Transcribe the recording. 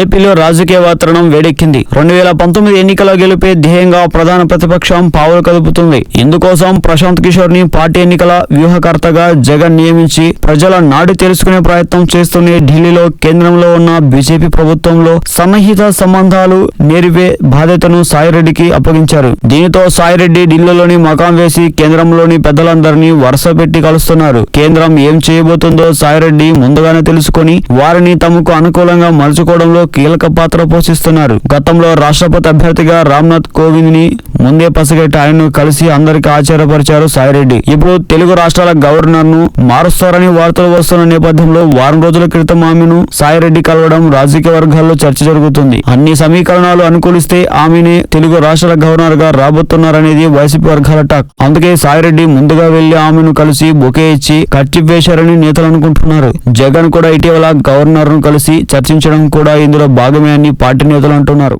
ఏపీలో రాజకీయ వాతావరణం వేడెక్కింది. రెండు వేల పంతొమ్మిది ఎన్నికల గెలుపే ధ్యేయంగా ప్రధాన ప్రతిపక్షం పావులు కదుపుతుంది. ఇందుకోసం ప్రశాంత్ కిషోర్ని పార్టీ ఎన్నికల వ్యూహకర్తగా జగన్ నియమించి ప్రజల నాడు తెలుసుకునే ప్రయత్నం చేస్తూనే ఢిల్లీలో కేంద్రంలో ఉన్న బీజేపీ ప్రభుత్వంలో సన్నిహిత సంబంధాలు నేరిపే బాధ్యతను సాయిరెడ్డికి అప్పగించారు. దీనితో సాయిరెడ్డి ఢిల్లీలోని మకాం వేసి కేంద్రంలోని పెద్దలందరినీ వరుస పెట్టి కలుస్తున్నారు. కేంద్రం ఏం చేయబోతుందో సాయిరెడ్డి ముందుగానే తెలుసుకొని వారిని తమకు అనుకూలంగా మలుచుకోవడంలో కీలక పాత్ర పోషిస్తున్నారు. గతంలో రాష్ట్రపతి అభ్యర్థిగా రామ్నాథ్ కోవింద్ని ముందే పసిగట్టి ఆయనను కలిసి అందరికీ ఆశ్చర్యపరిచారు సాయిరెడ్డి. ఇప్పుడు తెలుగు రాష్ట్రాల గవర్నర్ను మారుస్తారని వార్తలు వస్తున్న నేపథ్యంలో వారం రోజుల క్రితం ఆమెను సాయిరెడ్డి కలవడం రాజకీయ వర్గాల్లో చర్చ జరుగుతుంది. అన్ని సమీకరణాలు అనుకూలిస్తే ఆమెనే తెలుగు రాష్ట్రాల గవర్నర్గా రాబోతున్నారనేది వైసీపీ వర్గాల టాక్. అందుకే సాయిరెడ్డి ముందుగా వెళ్ళి ఆమెను కలిసి బొకే ఇచ్చి కట్టిపేశారని నేతలు అనుకుంటున్నారు. జగన్ కూడా ఇటీవల గవర్నర్ను కలిసి చర్చించడం కూడా ఇందులో భాగమే అని పార్టీ నేతలు అంటున్నారు.